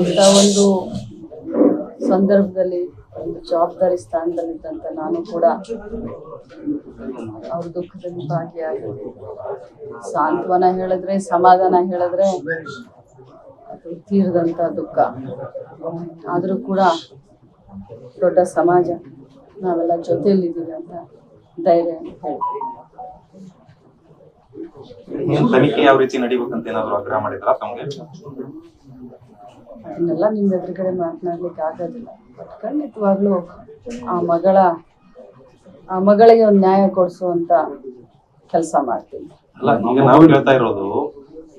ಇಂಥ ಒಂದು ಸಂದರ್ಭದಲ್ಲಿ, ಒಂದು ಜವಾಬ್ದಾರಿ ಸ್ಥಾನದಲ್ಲಿದ್ದಂಥ ನಾನು ಕೂಡ ಅವ್ರ ದುಃಖದಲ್ಲಿ ಭಾಗಿಯಾಗಿದೆ ಸಾಂತ್ವನ ಹೇಳಿದ್ರೆ, ಸಮಾಧಾನ ಹೇಳಿದ್ರೆ ತೀರದಂತ ತೀರದಂಥ ದುಃಖ. ಆದರೂ ಕೂಡ ದೊಡ್ಡ ಸಮಾಜ, ನಾವೆಲ್ಲ ಜೊತೆಯಲ್ಲಿದ್ದೀವಿ ಅಂತ ಧೈರ್ಯ ಹೇಳ್ತೀವಿ ಏನ್ ತನಿಖೆ ಯಾವ ರೀತಿ ನಡಿಬೇಕಂತ ಏನಾದ್ರು ಆಗ್ರಹ ಮಾಡಿದ್ರ ತಮ್ಗೆ? ಅದನ್ನೆಲ್ಲ ನಿಮ್ಮ ಎದುರುಗಡೆ ಮಾತನಾಡ್ಲಿಕ್ಕೆ ಆಗೋದಿಲ್ಲ. ಬಟ್ ಖಂಡಿತವಾಗ್ಲೂ ಆ ಮಗಳ ಆ ಮಗಳಿಗೆ ಒಂದು ನ್ಯಾಯ ಕೊಡಿಸುವಂತ ಕೆಲಸ ಮಾಡ್ತೀನಿ. ಅಲ್ಲ ಈಗ ನಾವು ಹೇಳ್ತಾ ಇರೋದು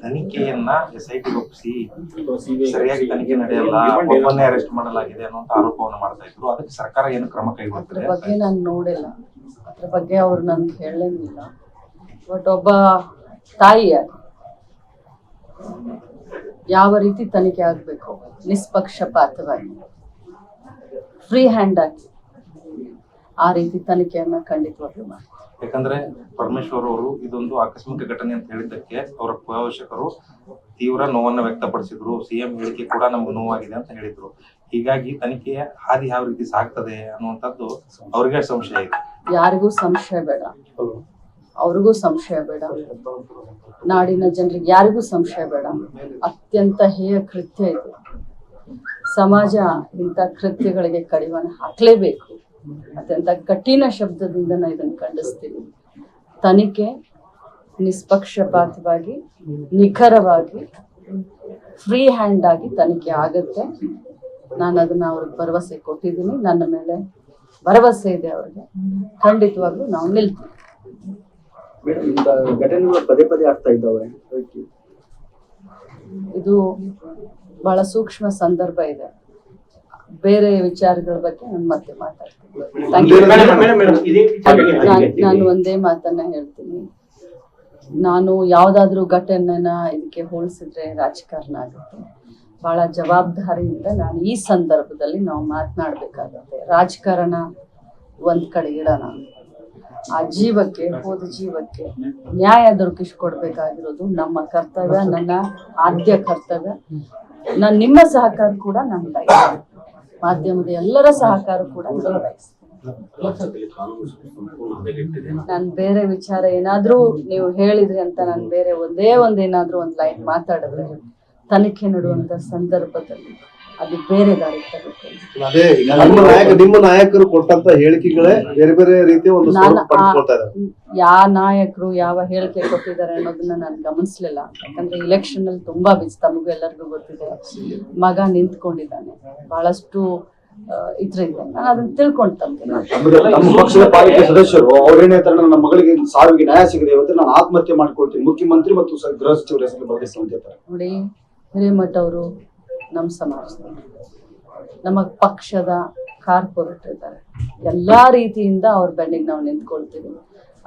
ತನಿಖೆಯನ್ನ ಎಸ್ ಐ ಟಿ ಒಪ್ಪಿಸಿ ಸರಿಯಾಗಿ ತನಿಖೆ ನಡೆಯಲ್ಲ ಒಬ್ಬನೇ ಅರೆಸ್ಟ್ ಮಾಡಲಾಗಿದೆ ಅನ್ನುವಂತ ಆರೋಪವನ್ನು ಮಾಡ್ತಾ ಇದ್ರು. ಅದಕ್ಕೆ ಸರ್ಕಾರ ಏನು ಕ್ರಮ ಅದ್ರ ಕೈಗೊಳ್ತಾರೆ ಬಗ್ಗೆ ನಾನು ನೋಡಿಲ್ಲ. ಅದ್ರ ಬಗ್ಗೆ ಅವ್ರು ನನ್ಗೆ ಹೇಳಲಿಲ್ಲ ಬಟ್ ಒಬ್ಬ ತಾಯಿಯಾಗಿ ಯಾವ ರೀತಿ ತನಿಖೆ ಆಗಬೇಕು? ನಿಷ್ಪಕ್ಷಪಾತವಾಗಿ. ಫ್ರೀ ಹ್ಯಾಂಡ್ ಆಗಿ. ಆ ರೀತಿ ತನಿಖೆಯನ್ನ ಖಂಡಿತವಾಗ್ಲೂ ಮಾಡಿ ಯಾಕಂದ್ರೆ ಪರಮೇಶ್ವರ್ ಅವರು ಇದೊಂದು ಆಕಸ್ಮಿಕ ಘಟನೆ ಅಂತ ಹೇಳಿದ್ದಕ್ಕೆ ಅವರ ಪೋಷಕರು ತೀವ್ರ ನೋವನ್ನ ವ್ಯಕ್ತಪಡಿಸಿದ್ರು. ಸಿಎಂ ಹೇಳಿಕೆ ಕೂಡ ನಮ್ಗೆ ನೋವಾಗಿದೆ ಅಂತ ಹೇಳಿದ್ರು. ಹೀಗಾಗಿ ತನಿಖೆಯ ಹಾದಿ ಯಾವ ರೀತಿ ಸಾಗ್ತದೆ ಅನ್ನುವಂಥದ್ದು ಅವ್ರಿಗೆ ಸಂಶಯ ಇದೆ. ಯಾರಿಗೂ ಸಂಶಯ ಬೇಡ. ಅವ್ರಿಗೂ ಸಂಶಯ ಬೇಡ. ನಾಡಿನ ಜನರಿಗೆ ಯಾರಿಗೂ ಸಂಶಯ ಬೇಡ. ಅತ್ಯಂತ ಹೇಯ ಕೃತ್ಯ ಇದು. ಸಮಾಜ ಇಂಥ ಕೃತ್ಯಗಳಿಗೆ ಕಡಿವಾಣ ಹಾಕಲೇಬೇಕು. ಅತ್ಯಂತ ಕಠಿಣ ಶಬ್ದದಿಂದ ನಾನು ಇದನ್ನು ಖಂಡಿಸ್ತೀನಿ. ತನಿಖೆ ನಿಷ್ಪಕ್ಷಪಾತವಾಗಿ, ನಿಖರವಾಗಿ ಫ್ರೀ ಹ್ಯಾಂಡ್ ಆಗಿ ತನಿಖೆ ಆಗುತ್ತೆ. ನಾನು ಅದನ್ನ ಅವ್ರಿಗೆ ಭರವಸೆ ಕೊಟ್ಟಿದ್ದೀನಿ. ನನ್ನ ಮೇಲೆ ಭರವಸೆ ಇದೆ ಅವ್ರಿಗೆ. ಖಂಡಿತವಾಗ್ಲೂ ನಾವು ನಿಲ್ತೀವಿ. ಘಟನೆಗಳು ಪದೇ ಪದೇ ಆಗ್ತಾ ಇದ್ದಾವೆ. ಇದು ಬಹಳ ಸೂಕ್ಷ್ಮ ಸಂದರ್ಭ ಇದೆ. ಬೇರೆ ವಿಚಾರಗಳ ಬಗ್ಗೆ ನಾನು ಮತ್ತೆ ಮಾತಾಡ್ತೀನಿ. ನಾನು ಒಂದೇ ಮಾತನ್ನ ಹೇಳ್ತೀನಿ. ನಾನು ಯಾವ್ದಾದ್ರು ಘಟನೆನ ಇದಕ್ಕೆ ಹೋಲಿಸಿದ್ರೆ ರಾಜಕಾರಣ ಆಗುತ್ತೆ. ಬಹಳ ಜವಾಬ್ದಾರಿಯಿಂದ ನಾನು ಈ ಸಂದರ್ಭದಲ್ಲಿ ನಾವು ಮಾತನಾಡ್ಬೇಕಾಗತ್ತೆ. ರಾಜಕಾರಣ ಒಂದ್ ಕಡೆ ಇಡೋಣ ಆ ಜೀವಕ್ಕೆ, ಹೋದ ಜೀವಕ್ಕೆ ನ್ಯಾಯ ದೊರಕಿಸಿಕೊಡ್ಬೇಕಾಗಿರೋದು ನಮ್ಮ ಕರ್ತವ್ಯ, ನನ್ನ ಆದ್ಯ ಕರ್ತವ್ಯ. ನಾನು ನಿಮ್ಮ ಸಹಕಾರ ಕೂಡ ನಾನು ಬಯಸ್ತೇನೆ ಮಾಧ್ಯಮದ ಎಲ್ಲರ ಸಹಕಾರ ಕೂಡ ನಾನು ನಾನು ಬೇರೆ ವಿಚಾರ ಏನಾದ್ರೂ ನೀವು ಹೇಳಿದ್ರಿ ಅಂತ ನಾನು ಬೇರೆ ಒಂದೇ ಒಂದ್ ಏನಾದ್ರೂ ಒಂದ್ ಲೈನ್ ಮಾತಾಡಿದ್ರೆ ತನಿಖೆ ನಡುವಂತ ಸಂದರ್ಭದಲ್ಲಿ ಅದು ಬೇರೆ ದಾರಿ ನಿಮ್ಮ ನಾಯಕ ನಿಮ್ಮ ನಾಯಕರು ಕೊಟ್ಟಂತ ಹೇಳಿಕೆಗಳೇ ಬೇರೆ ಬೇರೆ ರೀತಿಯ ಒಂದು ಯಾವ ನಾಯಕರು ಯಾವ ಹೇಳಿಕೆ ಕೊಟ್ಟಿದ್ದಾರೆ ಅನ್ನೋದನ್ನ ನಾನು ಗಮನಿಸ್ಲಿಲ್ಲ. ಯಾಕಂದ್ರೆ ಇಲೆಕ್ಷನ್ ಅಲ್ಲಿ ತುಂಬಾ ಬಿಸಿ ತಮಗೂ ಎಲ್ಲರಿಗೂ ಗೊತ್ತಿದೆ. ಮಗ ನಿಂತ್ಕೊಂಡಿದ್ದಾನೆ. ಬಹಳಷ್ಟು ಇದ್ರಿಂದ. ನಾನು ಅದನ್ನ ನಮ್ಮದು- ನಮ್ಮ ಪಕ್ಷದ ಪಾಲಿಕೆ ಸದಸ್ಯರು ಅವ್ರೇನ್ ಹೇಳ್ತಾರೆ ನನ್ನ ಮಗಳಿಗೆ ಸಾವಿಗೆ ನ್ಯಾಯ ಸಿಗದೆ ಇವತ್ತು ನಾನು ಆತ್ಮಹತ್ಯೆ ಮಾಡ್ಕೊಳ್ತೀನಿ. ಮುಖ್ಯಮಂತ್ರಿ ಮತ್ತು ಗೃಹ ಸಚಿವರ ಹೆಸರು ನೋಡಿ ಹಿರೇಮಠ ಅವರು ನಮ್ಮ ಸಮಾಜದಲ್ಲಿ ನಮ್ಮ ಪಕ್ಷದ ಕಾರ್ಪೊರೇಟ್ ಇದ್ದಾರೆ. ಎಲ್ಲ ರೀತಿಯಿಂದ ಅವ್ರ ಬೆನ್ನಿಗೆ ನಾವು ನಿಂತ್ಕೊಳ್ತೀವಿ.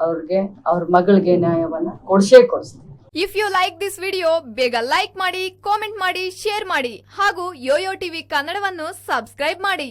ಅವ್ರಿಗೆ, ಅವ್ರ ಮಗಳಿಗೆ ನ್ಯಾಯವನ್ನ ಕೊಡ್ಸೇ ಕೊಡಿಸ್ತೀವಿ. If you like this video ಬೇಗ ಲೈಕ್ ಮಾಡಿ ಕಾಮೆಂಟ್ ಮಾಡಿ ಶೇರ್ ಮಾಡಿ ಹಾಗೂ ಯೋಯೋ ಟಿವಿ ಕನ್ನಡವನ್ನು ಸಬ್ಸ್ಕ್ರೈಬ್ ಮಾಡಿ.